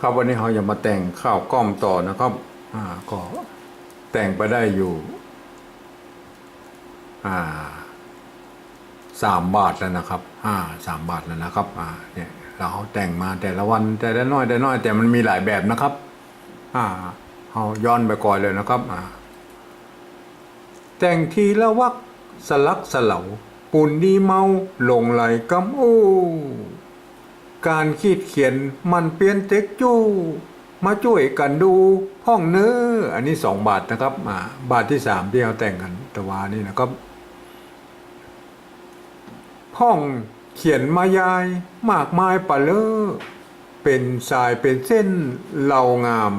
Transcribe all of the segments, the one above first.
ครับวันนี้เราจะมาแต่งข้าวกล้อมต่อนะครับอ่าก็แต่งไปได้อยู่อ่าสามบาทแล้วนะครับอ่าสามบาทแล้วนะครับอ่าเนี่ยเราแต่งมาแต่ละวันแต่ละน้อยแต่น้อยแต่มันมีหลายแบบนะครับอ่าเอาย้อนไปก่อนเลยนะครับอ่าแต่งทีละวักสลักสลาปุ่นดีเมาลงไหลกำโอ้ การขีดเขียนมันเปลี่ยนเต็กจู้มาช่วยกันดูห้องเนื้ออันนี้สองบาทนะครับอ่าบาทที่สามที่เราแต่งกันตะวานี่นะครับห้องเขียนมายายมากมายปะเลอเป็นสายเป็นเส้นเหลางาม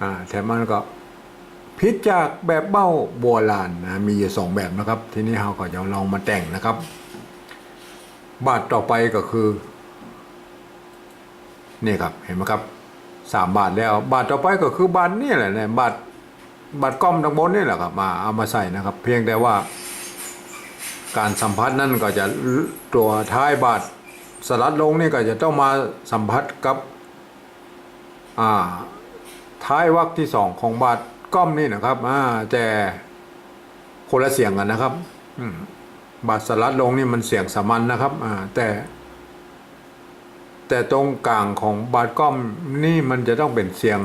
อ่าแถมมันก็พิษจากแบบเบ้าโบราณนะมีอยู่สองแบบนะครับ ทีนี้เราก็จะลองมาแต่งนะครับ บาทต่อไปก็คือ นี่ครับเห็นไหมครับสามบาทแล้ว บาทต่อไปก็คือบาทนี่แหละนี่ยบาทบาทก้อมทางบนนี่แหละครับมาเอามาใส่นะครับ เพียงแต่ว่า การสัมผัสนั่นก็จะตัวท้ายบาทสลัดลงนี่ก็จะต้องมาสัมผัสกับอ่าท้ายวรรคที่สองของบาทก้อมนี่นะครับอ่าแต่คนละเสียงกันนะครับอืมบาดสลัดลงนี่มันเสียงสามัญนะครับอ่าแต่ แต่ตรงกลางของบาดก้อมนี่มันจะต้องเป็นเสียง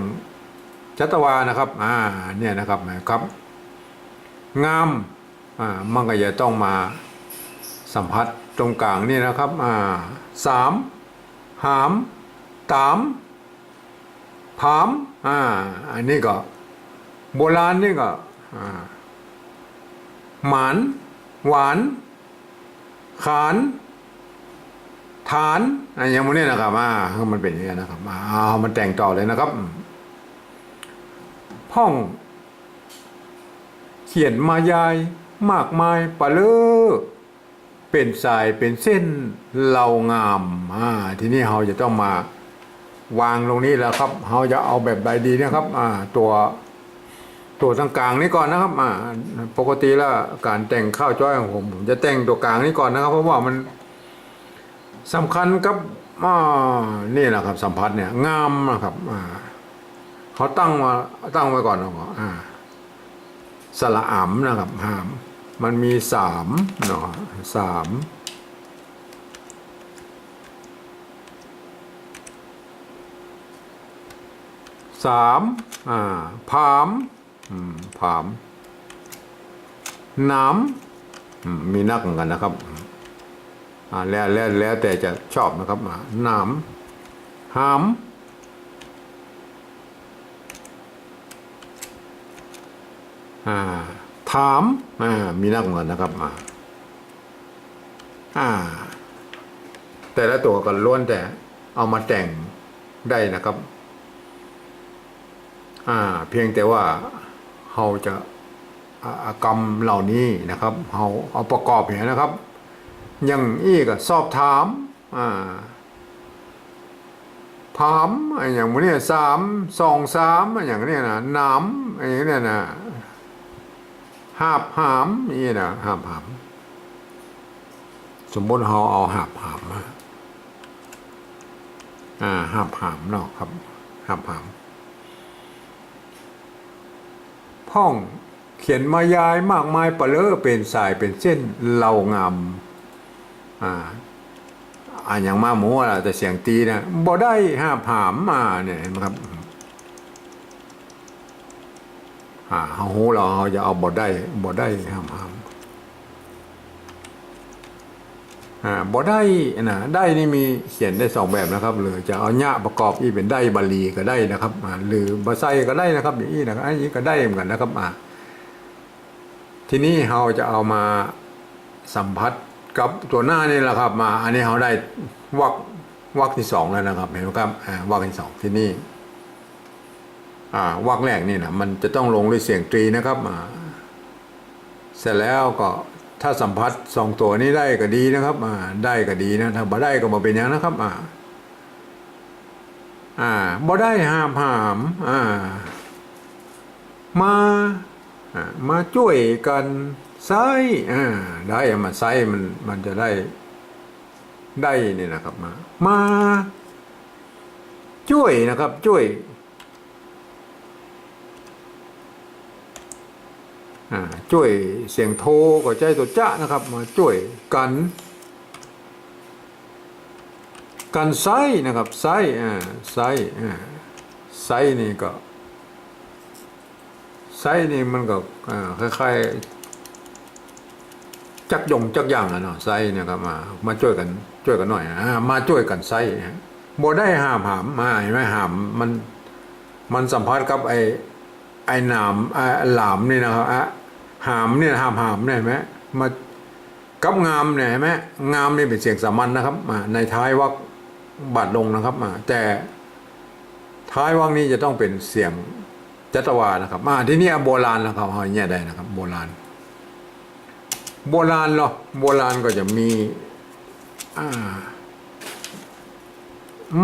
จัตวานะครับ อ่า เนี่ยนะครับนะครับ งาม อ่า มันก็จะต้องมาสัมผัสตรงกลางนี่นะครับ อ่าสามหาม ตามผาม อ่า อันนี้ก็ โบราณนี่ก็ อ่า หมาน หวาน ขาน ฐานอะไรอย่างนี้นะครับอ่ามันเป็นอย่างนี้นะครับอ่าเอามันแต่งต่อเลยนะครับพ่องเขียนมายายมากมายปะเลอเป็นสายเป็นเส้นเหลางามอ่าทีนี้เราจะต้องมาวางลงนี้แล้วครับเราจะเอาแบบใดดีนะครับอ่าตัวตัวตรงกลางนี้ก่อนนะครับอ่าปกติแล้วการแต่งข้าวจ้อยของผมผมจะแต่งตัวกลางนี้ก่อนนะครับ เพราะว่ามัน สำคัญกับนี่แหละครับสัมผัสเนี่ยงามนะครับเขาตั้งมาตั้งไว้ก่อนนะครับสระอ่ำนะครับหาม มันมีสามเนาะสามสามอ่าผามอืมผามน้ำมีนักเหมือนกันนะครับ แล้วแล้วแล้วแต่จะชอบนะครับอ่าน้ำหามถามมีนักเหมือนกันนะครับาแต่ละตัวก็ล้วนแต่เอามาแต่งได้นะครับเพียงแต่ว่าเราจะกรรมเหล่านี้นะครับเราเอาประกอบอย่างนี้นะครับ อยังอีกอะสอบถามอ่าถามอะไรอย่างนี้สามสองสามอะไรอย่างนี้นะน้ำอะไรอย่างนี้นะหาบหามนี่นะหาบหามสมมติเราเอาหาบหามมาอ่าหาบหามเนาะครับหาบหามพ่องเขียนมายายมากมายปะเลอเป็นสายเป็นเส้นเหลางาม อ่าอ่านอย่างมาหมูอะแต่เสียงตีนะบ่ได้ห้าผามมาเนี่ยเห็นไหมครับอ่าเฮาหูเราเราจะเอาบ่ได้บ่ได้ห้ามหามอ่าบ่ได้นะได้นี่มีเขียนได้สองแบบนะครับหรือจะเอาญะประกอบอีเป็นได้บาลีก็ได้นะครับอ่าหรือบาไซก็ได้นะครับอย่างนี้นะครับอันนี้ก็ได้เหมือนกันนะครับอ่าทีนี้เราจะเอามาสัมผัส กับตัวหน้านี่แหละครับมาอันนี้เราได้วักวักที่สองแล้วนะครับเห็นไหมครับวักที่สองที่นี่อ่าวักแรกนี่นะมันจะต้องลงด้วยเสียงตรีนะครับอ่าเสร็จแล้วก็ถ้าสัมผัสสองตัวนี้ได้ก็ดีนะครับอ่าได้ก็ดีนะถ้าบ่ได้ก็มาเป็นอย่างนะครับอ่าอ่าบ่ได้ห้ามห้ามอ่ามาอ่ามาช่วยกัน ไซอ่าได้มาไซมันมันจะได้ได้นี่นะครับมา มา ช่วยนะครับ ช่วยอ่าช่วยเสียงโทก็ใจตัวจ้านะครับ มาช่วยกัน กันไซนะครับไซอ่าไซอ่าไซนี่ก็ไซนี่มันก็อ่าคล้ายๆ จักยงจักอย่างอะเนาะไซเนี่ยครับมามาช่วยกันช่วยกันหน่อยอ่ามาช่วยกันไซนะบ่ได้ห้ามหามมาเห็นไหมหามมันมันสัมพันธ์กับไอ้ไอ้หนามไอ้หลามนี่นะครับอะหามเนี่ยหามหามเนี่ยเห็นไหมมากับงามเนี่ยเห็นไหมงามนี่เป็นเสียงสามัญนะครับมาในท้ายวรรคบาดลงนะครับมาแต่ท้ายวรรคนี้จะต้องเป็นเสียงจัตวานะครับมาที่นี่โบราณนะครับเอาอย่างเงี้ยได้นะครับ โบราณ โบราณเนาะโบราณก็จะมี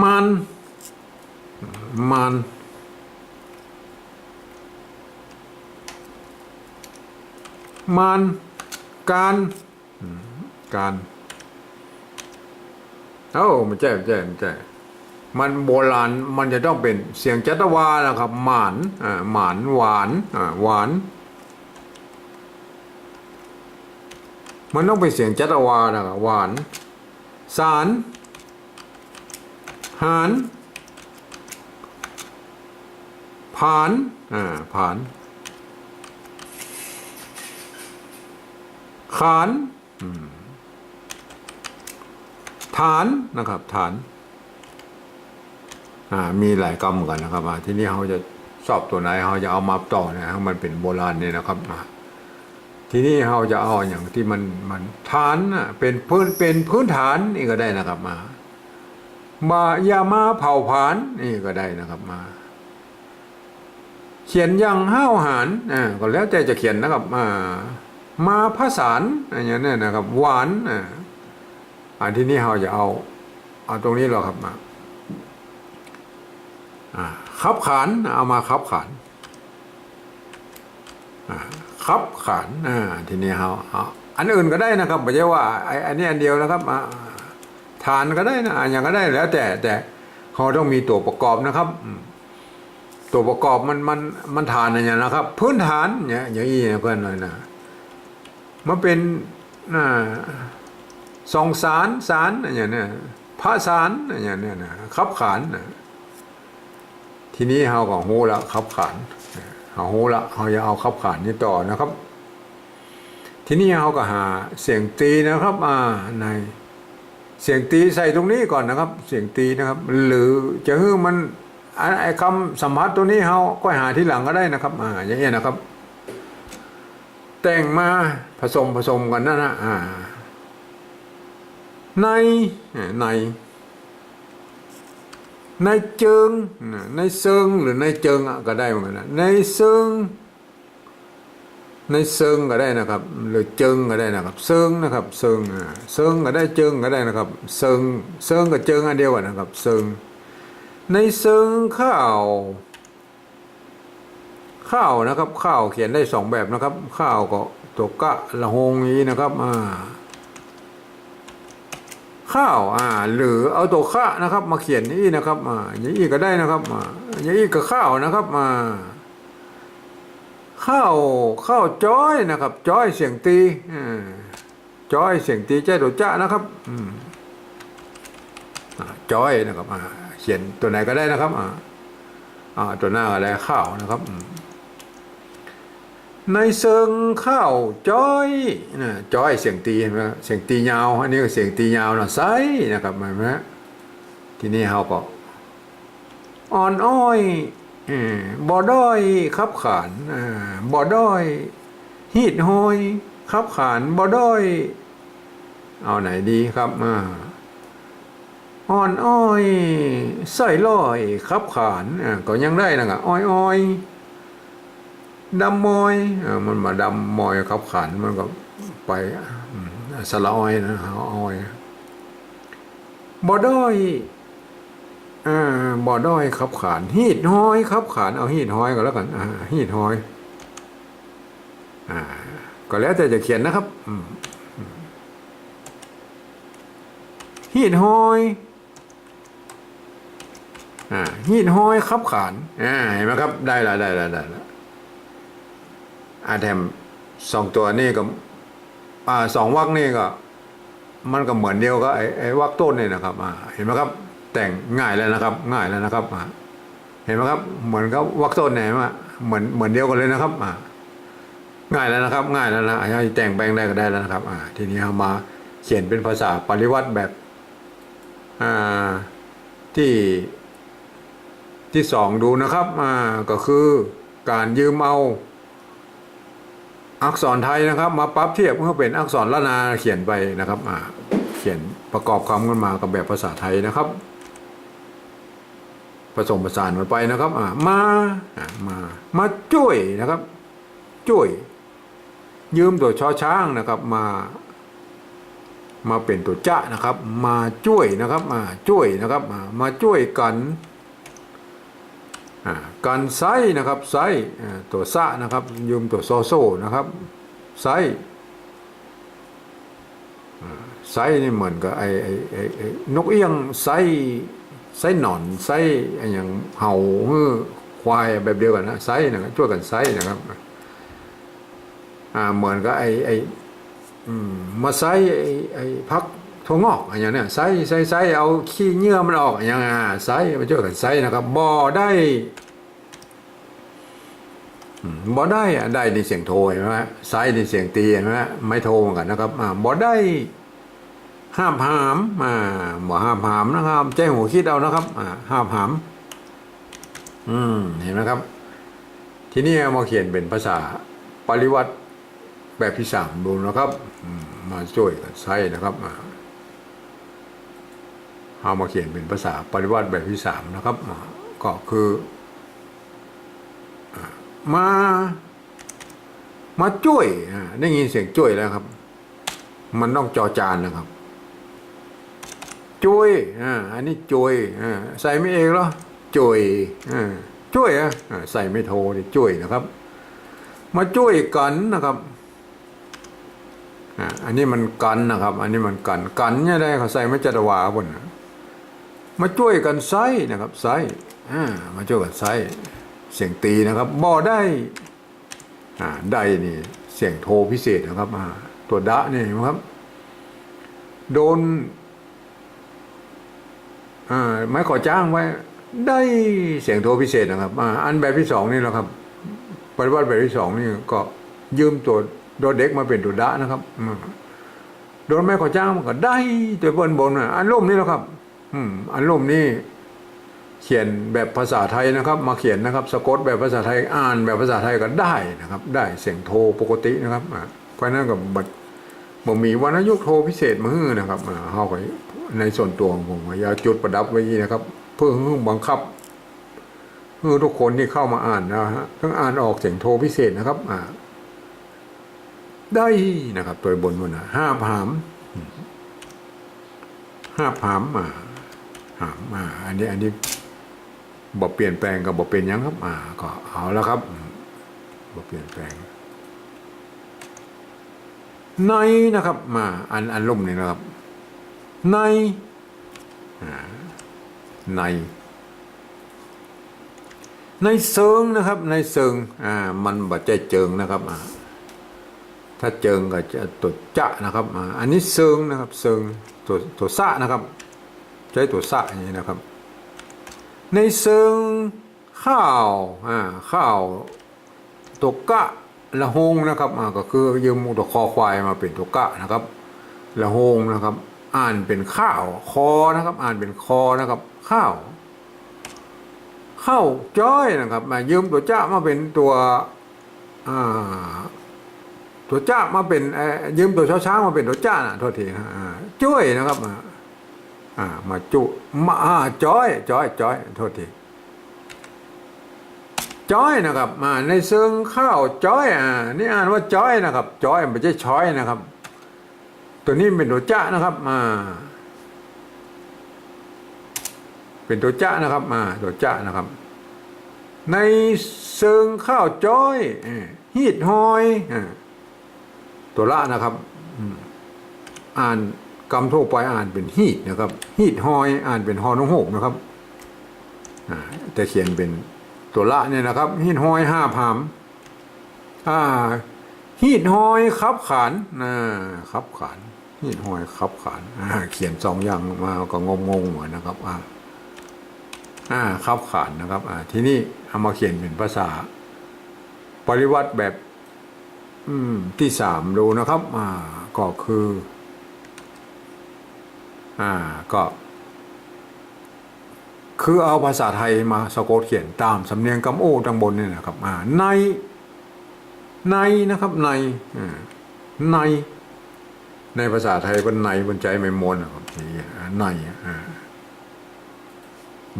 มันมันมันการการเอ้าไม่ใช่ไม่ใช่ไม่ใช่มันโบราณมันจะต้องเป็นเสียงจัตวานะครับหมานอ่าหมานหวานอ่าหวาน มันต้องเป็นเสียงจัตวานะครับหวาน สาร หารผาน อ่าผาน ขานฐาน นะครับ ฐาน อ่า มีหลายกรรมกันนะครับอ่าที่นี่เขาจะสอบตัวไหนเขาจะเอามาต่อนะมันเป็นโบราณเนี่ยนะครับอ่า ทีนี้เราจะเอาอย่างที่มันมันฐานเป็นพื้นเป็นพื้นฐานนี่ก็ได้นะครับมามายามาเผาผาญนี่ก็ได้นะครับมา เขียนอยังห้าวหารอ่าก็แล้วแต่จะเขียนนะครับมามาผสานอย่างนี้ยนะครับ หวานอ่าอันที่นี้เราจะเอาเอาตรงนี้เราครับมาอ่าขับขานเอามาขับขาน ขับขานอ่าทีนี้เขาอันอื่นก็ได้นะครับไม่ใช่ว่าไอ้อันนี้อันเดียวนะครับอ่าทานก็ได้นะอย่างก็ได้แล้ว แต่แต่เขาต้องมีตัวประกอบนะครับตัวประกอบมันมันมันฐานอย่างนะครับ พื้นฐานเนี่ยอย่างนี้เพื่อนเลยนะมันเป็นอ่าสองสารสารอย่างเนี้ยพระสารอย่างเนี้ยนะขับขานทีนี้เขาก็หูแล้วขับขาน เอาหูละเขาจะเอาขับขานนี่ต่อนะครับ ทีนี้เขาก็หาเสียงตีนะครับอ่าในเสียงตีใส่ตรงนี้ก่อนนะครับ เสียงตีนะครับ หรือจะให้มันไอ้คำสัมผัสตัวนี้เขาก็หาที่หลังก็ได้นะครับอ่าอย่างเงี้ยนะครับ แต่งมาผสมผสมกันนั่นนะอ่าในใน ในเจิงในเซิงหรือในเจิงก็ได้เหมือนกันนะในเซิงในเซิงก็ได้นะครับ หรือเจิงก็ได้นะครับ เซิงนะครับ เซิงอ่าเซิงก็ได้เจิงก็ได้นะครับ เซิงเซิงกับเจิงอันเดียวกันนะครับ เซิงในเซิงข้าวข้าวนะครับข้าวเขียนได้สองแบบนะครับ ข้าวก็ตัวกะละหงนี้นะครับอ่า ข้าวอ่าหรือเอาตัวข้านะครับ มาเขียนนี่นะครับอ่าอย่างนี้ก็ได้นะครับอ่าอย่างนี้ก็ข้าวนะครับอ่าข้าวข้าวจ้อยนะครับ จ้อยเสียงตีอ่าจ้อยเสียงตีใจตัวจ้านะครับอืมอ่าจ้อยนะครับอ่าเขียนตัวไหนก็ได้นะครับอ่าอ่าตัวหน้าอะไรข้าวนะครับอืม ในเซิงข้าวจ้อยนะจ้อยเสียงตีเห็นไหมเสียงตียาวอันนี้ก็เสียงตียาวนะไซนะครับเห็นไหมทีนี้เขาก็อ่อนอ้อยบ่อด้อยขับขานบ่อด้อยฮีดหอยขับขานบ่อด้อย เอาไหนดีครับอ่อนอ้อยใส่ลอยขับขานก็ยังได้นะครับอ้อยอ้อย ดำมอยอมันมาดำมอยขับขันมันก็ไปสละออยนะหาอ้อยบ่อด้อยอบ่อด้อยขับขานฮีดห้อยขับขานเอาฮีดห้อยก็แล้วกันฮีดห้อยอ่าก็แล้วแต่จะเขียนนะครับฮีดห้อยอ่าหีดห้อยขับขานเห็นไหมครับ ได้ละได้ละได้ละ อาแถมสองตัวนี่ก็อ่าสองวักนี่ก็ มันก็เหมือนเดียวก็ไอ้ไอ้วักต้นนี่นะครับอ่าเห็นไหมครับแต่งง่ายแล้วนะครับ ง่ายแล้วนะครับอ่าเห็นไหมครับ เหมือนกับวักต้นเนี่ยว่าเหมือนเหมือนเดียวกันเลยนะครับอ่าง่ายแล้วนะครับ ง่ายแล้วนะให้แต่งแปลงได้ก็ได้แล้วนะครับอ่าทีนี้เรามาเขียนเป็นภาษาปริวัติแบบอ่าที่ที่สองดูนะครับอ่าก็คือการยืมเอา อักษรไทยนะครับ มาปรับเทียบเพื่อเป็นอักษรละนาเขียนไปนะครับอ่าเขียนประกอบคำกันมากับแบบภาษาไทยนะครับ ผสมผสานกันไปนะครับอ่ามาอ่ามามาช่วยนะครับช่วย ยืมตัวชอช้างนะครับมา มาเป็นตัวจะนะครับ มาช่วยนะครับมาช่วยนะครับมามาช่วยกัน อ่ากันไซนะครับไซตัวสะนะครับยืมตัวโซโซนะครับไซไซนี่เหมือนกับไอไอไอ้ไอ้นกเอี้ยงไซไซหนอนไซออย่างเห่าฮือควายแบบเดียวกันนะไซนะครับช่วยกันไซนะครับอ่าเหมือนกับไอ้ไอ้อืมาใส่ไอ้ไอ้พัก ถั่วงอกอย่างเนี้ยใส่ใส่ใส่เอาขี้เยื่อมันออกอย่างเงี้ยใส่มาช่วยกันใส่นะครับบ่อได้บ่ได้อะได้ในเสียงโทเห็นไหมใส่ในเสียงตีเห็นไหมไม่โทเหมือนกันนะครับอ่าบ่ได้ห้ามหามอ่าบ่ห้ามหามนะครับใจหัวคิดเอานะครับอ่าห้ามหามอืมเห็นไหมครับ ทีนี้เอามาเขียนเป็นภาษาปริวัติแบบที่สามดูนะครับมาช่วยกันใช้นะครับอ่า เอามาเขียนเป็นภาษาปริวัติแบบที่สามนะครับ ก็คือมา มาช่วยอ่าได้ยินเสียงช่วยแล้วครับ มันต้องจอจานนะครับช่วยอ่าอันนี้ช่วยใส่ไม่เองเหรอช่วยอ่าช่วยอะใส่ไม่โทดิช่วยนะครับ มาช่วยกันนะครับอะอันนี้มันกันนะครับ อันนี้มันกันกันเนี่ยได้เขาใส่ไม่จัดวาบนนะ มาช่วยกันไซนะครับไซมาช่วยกันไซเสียงตีนะครับบ่ได้ได้นี่เสียงโทพิเศษนะครับอ่าตัวดะนี่นไหมครับ โดนไม้ขอจ้างไว้ได้เสียงโทพิเศษนะครับอันแบบที่สองนี่แหละครับปฏิบัติแบบที่สองนี่ก็ยืมตัวโดนเด็กมาเป็นตัวดะนะครับโดนแม่ขอจ้างก็ได้ตัวบนบนอันล่มนี่แหละครับ อืมอันล่มนี่เขียนแบบภาษาไทยนะครับ มาเขียนนะครับ สะกดแบบภาษาไทยอ่านแบบภาษาไทยก็ได้นะครับ ได้เสียงโทปกตินะครับอะเพราะนั้นก็บัดบ่มีวรรณยุกโทพิเศษมาฮื้อนะครับอ่าเฮาก็ในส่วนตัวของผมอย่าจุดประดับไว้นี่นะครับ เพื่อให้บังคับเพื่อทุกคนที่เข้ามาอ่านนะฮะต้องอ่านออกเสียงโทพิเศษนะครับ อ่า ได้นะครับ ตัวบนบนนะห้าผามห้าผามอ่า หามาอันนี้อันนี้บอกเปลี่ยนแปลงกับบอกเปลี่ยนยังครับอ่าก็เอาแล้วครับบอกเปลี่ยนแปลงในนะครับ มาอันอันล่มนี่นะครับ ในอ่าใน ในเซิงนะครับ ในเซิงอ่ามันบัดใจเจิงนะครับอ่าถ้าเจิงก็จะตัวจะนะครับอ่าอันนี้เซิงนะครับ เซิงตัวตัวสะนะครับ ใช้ตัวสะอย่างนี้นะครับ ในเซิงข้าวอ่าข้าวตัวกะละหงนะครับอ่าก็คือยืมตัวคอควายมาเป็นตัวกะนะครับละหงนะครับ อ่านเป็นข้าวคอนะครับ อ่านเป็นคอนะครับ ข้าวข้าวจ้อยนะครับมายืมตัวจ้ามาเป็นตัวอ่าตัวจ้ามาเป็นเอ่อยืมตัวช้าช้างมาเป็นตัวจ้านะโทษทีนะอ่าจ้อยนะครับ อ่า มาจุมาจ้อยจ้อยจ้อยโทษทีจ้อยนะครับมาในเซิงข้าวจ้อยอ่านี่อ่านว่าจ้อยนะครับจ้อยไม่ใช่ช้อยนะครับ ตัวนี้เป็นตัวจ้านะครับมาเป็นตัวจ้านะครับมาตัวจ้านะครับ ในเซิงข้าวจ้อยฮีดหอยอ่อตัวละนะครับอ่าน กำทั่วไปอ่านเป็นฮีดนะครับฮีดหอยอ่านเป็นฮอนงหกนะครับแต่เขียนเป็นตัวละเนี่ยนะครับหินห้อยห้าพามอ่าหีดหอยคับขานนะคับขานหีดหอยคับขานอ่าเขียนสองอย่างมาก็งงงๆเหมือนนะครับอ่าอ่าคับขานนะครับอ่าทีนี้เอามาเขียนเป็นภาษา ปริวัติแบบ อืมที่สามดูนะครับ อ่าก็คือ อ่าก็ คือเอาภาษาไทยมาสะกดเขียนตามสำเนียงกำโอ้ตังบนนี่นะครับอ่าในในนะครับในอ่าใน ในภาษาไทยเป็นในบนใจไม่มวนนะครับนี่ในอ่า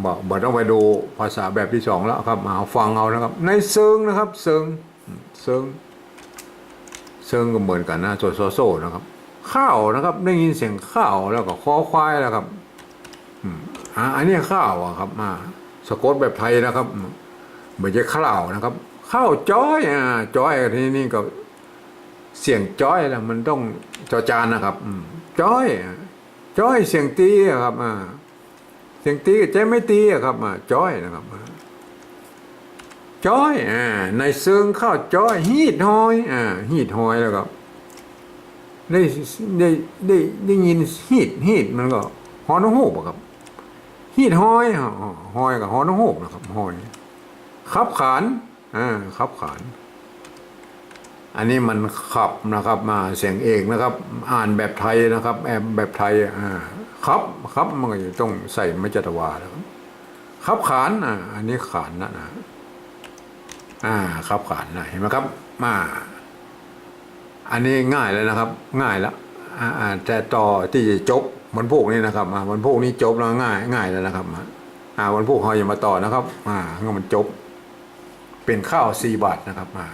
บอกบอกต้องไปดูภาษาแบบที่สองแล้วครับมาฟังเอานะครับ ในเซิงนะครับ เซิงเซิงเซิงก็เหมือนกันนะโซโซโซนะครับ ข้าวนะครับ ได้ยินเสียงข้าวแล้วก็คอควายแล้วครับอืมอ่าอันนี้ข้าวอะครับมาสะกดแบบไทยนะครับอืมเหมือนจะข้าวนะครับ ข้าวจ้อยอ่าจ้อยที่นี่ก็เสียงจ้อยแล้วมันต้องจอจานนะครับอืมจ้อยจ้อยเสียงตีอะครับอ่าเสียงตีกับใจไม่ตีอะครับอ่าจ้อยนะครับจ้อยอ่าในเซิงข้าวจ้อยฮีดหอยอ่าฮีดหอยแล้วก็ ได้ได้ได้ได้ยินฮีดฮีดมันก็ฮอนหูบอะครับฮีดหอยอ่าหอยกับฮอนหูบนะครับหอยขับขานอ่าขับขาน อันนี้มันขับนะครับ มาเสียงเอกนะครับ อ่านแบบไทยนะครับแอบแบบไทยอ่าครับครับมันก็ต้องใส่ไมจัตวาแล้วครับขานอ่าอันนี้ขานนะนะอ่าครับขานนะเห็นไหมครับมา อันนี้ง่ายเลยนะครับ ง่ายแล้วอ่าแต่ต่อที่จะจบมันพวกนี้นะครับมันพวกนี้จบแล้วง่ายง่ายแล้วนะครับอ่าวันพวกเขาอย่ามาต่อนะครับ อ่าเมื่อมันจบ เป็นข้าวสี่บาทนะครับอ่า